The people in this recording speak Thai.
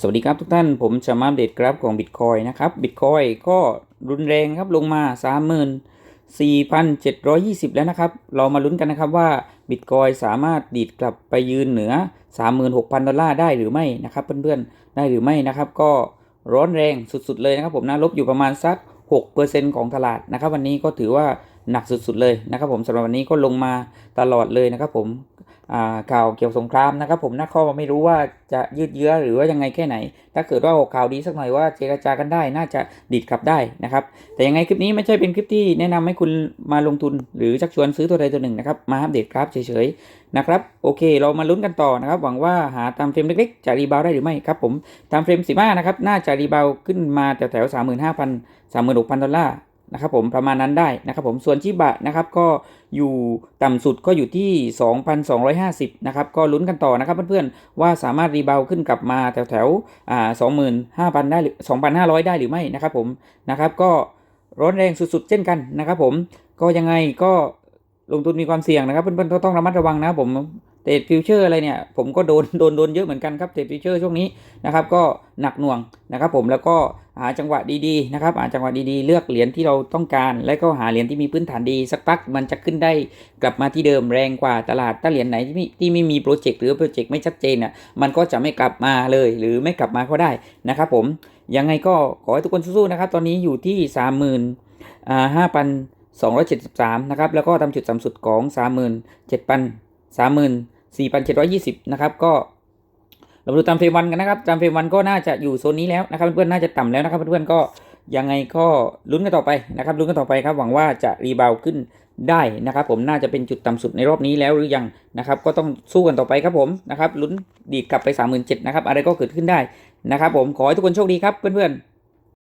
สวัสดีครับทุกท่านผมจะมาอัปเดตกราฟของ Bitcoin นะครับ Bitcoin ก็รุนแรงครับลงมา 34,720 แล้วนะครับ เรามาลุ้นกันนะครับว่า Bitcoin สามารถดีดกลับไปยืนเหนือ 36,000 ดอลลาร์ได้หรือไม่นะครับเพื่อนๆ ได้หรือไม่นะครับ ก็ร้อนแรงสุดๆเลยนะครับผมนะลบอยู่ประมาณสัก 6%ของตลาดนะครับ วันนี้ก็ถือว่าหนักสุดๆเลยนะครับผมสำหรับวันนี้ก็ลงมาตลอดเลยนะครับผม ข่าวเกี่ยวสงครามนะครับ ผมนักข้อไม่รู้ว่าจะยืดเยื้อหรือว่ายังไงแค่ไหน ถ้าเกิดว่าออกข่าวดีสักหน่อยว่าเจรจากันได้น่าจะดีดกลับได้นะครับ แต่ยังไงคลิปนี้ไม่ใช่เป็นคลิปที่แนะนำให้คุณมาลงทุนหรือชักชวนซื้อตัวใดตัวหนึ่งนะครับ มาอัปเดตกราฟเฉยๆนะครับ โอเค เรามาลุ้นกันต่อนะครับ หวังว่าหาตามเฟรมเล็กๆจะรีบาวได้หรือไม่ครับผมตามเฟรม15นะครับน่าจะรีบาวขึ้นมาแถวๆ35,000 36,000ดอลลาร์ นะครับผมประมาณนั้นได้นะครับผมส่วนชิบะนะครับก็อยู่ต่ำสุดก็อยู่ที่ 2,250 นะครับ ก็ลุ้นกันต่อนะครับเพื่อนๆ ว่าสามารถรีบาวขึ้นกลับมาแถวแถวๆอ่า25,000ได้หรือ2,500ได้หรือไม่นะครับผมนะครับก็ร้อนแรงสุดๆ เช่นกันนะครับผมก็ยังไงก็ลงทุนมีความเสี่ยงนะครับเพื่อนๆก็ต้องระมัดระวังนะผมเทรดฟิวเจอร์อะไรเนี่ยผมก็โดนโดนโดนเยอะเหมือนกันครับเทรดฟิวเจอร์ช่วงนี้นะครับก็หนักหน่วงนะครับผมแล้วก็ หาจังหวะดีๆนะครับหาจังหวะดีๆ เลือกเหรียญที่เราต้องการ และก็หาเหรียญที่มีพื้นฐานดีสักพักมันจะขึ้นได้กลับมาที่เดิมแรงกว่าตลาดถ้าเหรียญไหนที่ไม่ที่ไม่มีโปรเจกต์หรือโปรเจกต์ไม่ชัดเจนอะมันก็จะไม่กลับมาเลย หรือไม่กลับมาก็ได้นะครับผมยังไงก็ขอให้ทุกคนสู้ๆนะครับตอนนี้อยู่ที่สามหมื่นห้าพันสองร้อยเจ็ดสิบสามนะครับแล้วก็ทำจุดต่ำสุดของสามหมื่นเจ็ดพันสามหมื่นสี่พันเจ็ดร้อยยี่สิบนะครับก็ เรามาดูตามเฟรมวันกันนะครับ ตามเฟรมวันก็น่าจะอยู่โซนนี้แล้วนะครับเพื่อนๆน่าจะต่ำแล้วนะครับเพื่อนๆก็ยังไงก็ลุ้นกันต่อไปนะครับลุ้นกันต่อไปครับหวังว่าจะรีบาวขึ้นได้นะครับ ผมน่าจะเป็นจุดต่ำสุดในรอบนี้แล้วหรือยังนะครับก็ต้องสู้กันต่อไปครับผมนะครับลุ้นดีดกลับไป 37,000นะครับอะไรก็เกิดขึ้นได้นะครับผมขอให้ทุกคนโชคดีครับเพื่อนๆ